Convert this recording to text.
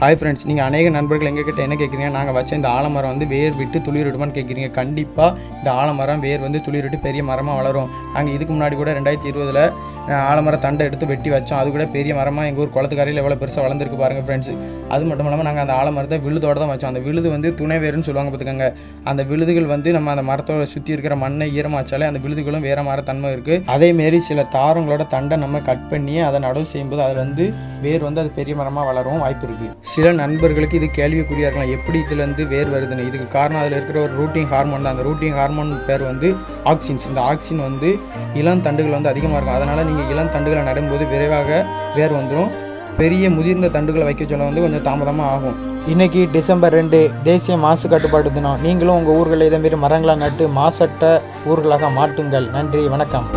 Hi friends நீங்கள் அநேக நண்பர்கள் எங்ககிட்ட என்ன கேட்குறீங்க நாங்கள் வச்ச இந்த ஆலமரம் வந்து வேர் விட்டு துளிரிடுமான்னு கேட்குறீங்க கண்டிப்பாக இந்த ஆலமரம் வேர் வந்து துளிரிட்டு பெரிய மரமாக வளரும். நாங்கள் இதுக்கு முன்னாடி கூட ரெண்டாயிரத்தி இருபதில் ஆலமரம் தண்டை எடுத்து வெட்டி வச்சோம். அது கூட பெரிய மரமாக எங்கள் ஊர் குளத்துக்காரையில் எவ்வளோ பெருசாக வளர்ந்துருக்கு பாருங்கள் ஃப்ரெண்ட்ஸ் அது மட்டும் இல்லாமல் நாங்கள் அந்த ஆலமரத்தை விழுதோட தான் வச்சோம். அந்த விழுது வந்து துணை வேறுன்னு சொல்லுவாங்க பார்த்துக்கோங்க அந்த விழுதுகள் வந்து நம்ம அந்த மரத்தோட சுற்றி இருக்கிற மண்ணை ஈரமாச்சாலே அந்த விழுதுகளும் வேற மர தன்மை இருக்குது அதேமாரி சில தாரங்களோட தண்டை நம்ம கட் பண்ணி அதை நடவு செய்யும்போது அதில் வந்து வேர் வந்து அது பெரிய மரமாக வளரவும் வாய்ப்பு இருக்குது சில நண்பர்களுக்கு இது கேள்விக்குறியாக இருக்கலாம் எப்படி இதுலேருந்து வேர் வருதுன்னு. இதுக்கு காரணம் அதில் இருக்கிற ஒரு ரூட்டிங் ஹார்மோன் தான். அந்த ரூட்டிங் ஹார்மோன் பேர் வந்து ஆக்சின்ஸ் இந்த ஆக்சின் வந்து இளம் தண்டுகள் வந்து அதிகமாக இருக்கும். அதனால் நீங்கள் இளம் தண்டுகளை நடும்போது விரைவாக வேர் வந்துடும் பெரிய முதிர்ந்த தண்டுகளை வைக்க சொல்ல வந்து கொஞ்சம் தாமதமாக ஆகும். இன்றைக்கி டிசம்பர் ரெண்டு தேசிய மாசு கட்டுப்பாடு தினம். நீங்களும் உங்கள் ஊர்களில் இதேமாரி மரங்களை நட்டு மாசற்ற ஊர்களாக மாட்டுங்கள் நன்றி வணக்கம்.